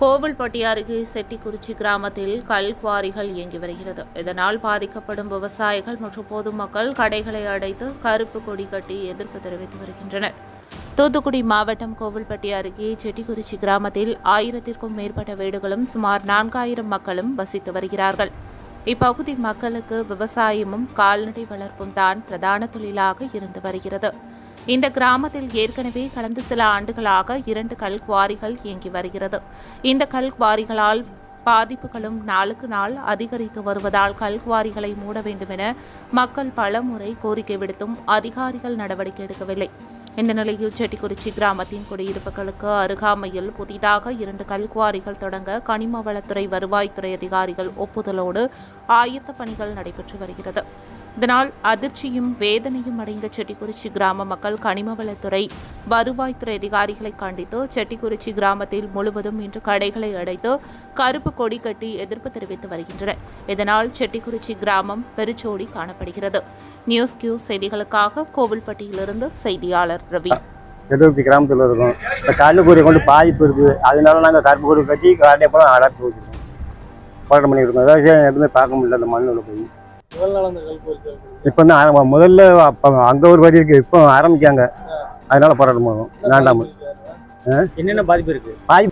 கோவில்பட்டி அருகே செட்டிக்குறிச்சி கிராமத்தில் கல் குவாரிகள் இயங்கி வருகிறது. இதனால் பாதிக்கப்படும் விவசாயிகள் மற்றும் பொதுமக்கள் கடைகளை அடைத்து கருப்பு கொடி கட்டி எதிர்ப்பு தெரிவித்து வருகின்றனர். தூத்துக்குடி மாவட்டம் கோவில்பட்டி அருகே செட்டிக்குறிச்சி கிராமத்தில் ஆயிரத்திற்கும் மேற்பட்ட வீடுகளும் சுமார் நான்காயிரம் மக்களும் வசித்து வருகிறார்கள். இப்பகுதி மக்களுக்கு விவசாயமும் கால்நடை வளர்ப்பும் தான் பிரதான தொழிலாக இருந்து வருகிறது. இந்த கிராமத்தில் ஏற்கனவே கடந்த சில ஆண்டுகளாக இரண்டு கல் குவாரிகள் இயங்கி வருகிறது. இந்த கல் குவாரிகளால் பாதிப்புகளும் நாளுக்கு நாள் அதிகரித்து வருவதால் கல்குவாரிகளை மூட வேண்டும் என மக்கள் பலமுறை கோரிக்கை விடுத்தும் அதிகாரிகள் நடவடிக்கை எடுக்கவில்லை. இந்த நிலையில் செட்டிக்குறிச்சி கிராமத்தின் குடியிருப்புகளுக்கு அருகாமையில் புதிதாக இரண்டு கல்குவாரிகள் தொடங்க கனிம வளத்துறை வருவாய்த்துறை அதிகாரிகள் ஒப்புதலோடு ஆயத்த பணிகள் நடைபெற்று வருகிறது. இதனால் அதிர்ச்சியும் வேதனையும் அடைந்த செட்டிக்குறிச்சி கிராம மக்கள் கனிமவளத்துறை வருவாய்த்துறை அதிகாரிகளை கண்டித்து செட்டிக்குறிச்சி கிராமத்தில் முழுவதும் இன்று கடைகளை அடைத்து கருப்பு கொடி கட்டி எதிர்ப்பு தெரிவித்து வருகின்றனர். இதனால் செட்டிக்குறிச்சி கிராமம் பெருச்சோடி காணப்படுகிறது. நியூஸ் கியூ செய்திகளுக்காக கோவில்பட்டியிலிருந்து செய்தியாளர் ரவி. எதிர்த்தி கிராமத்தில் இருக்கோம். இந்த கல்லுக்கூரியை கொண்டு பாதிப்பு இருக்குது. அதனால நாங்கள் கருப்பு கொடி கட்டி காட்டை போல அடப்பு வச்சுருக்கோம். போராட்டம் பண்ணியிருக்கோம் விவசாயம் எதுவுமே பார்க்க முடியல. அந்த மண்ணில் போய். அந்த இப்போ தான் ஆரம்ப முதல்ல அப்போ அங்கே ஒரு வரி இருக்குது இப்போ ஆரம்பிக்காங்க. அதனால போராட்டம் பண்ணுவோம் வேண்டாம். என்னென்ன பாதிப்பு இருக்கு? பாதிப்பு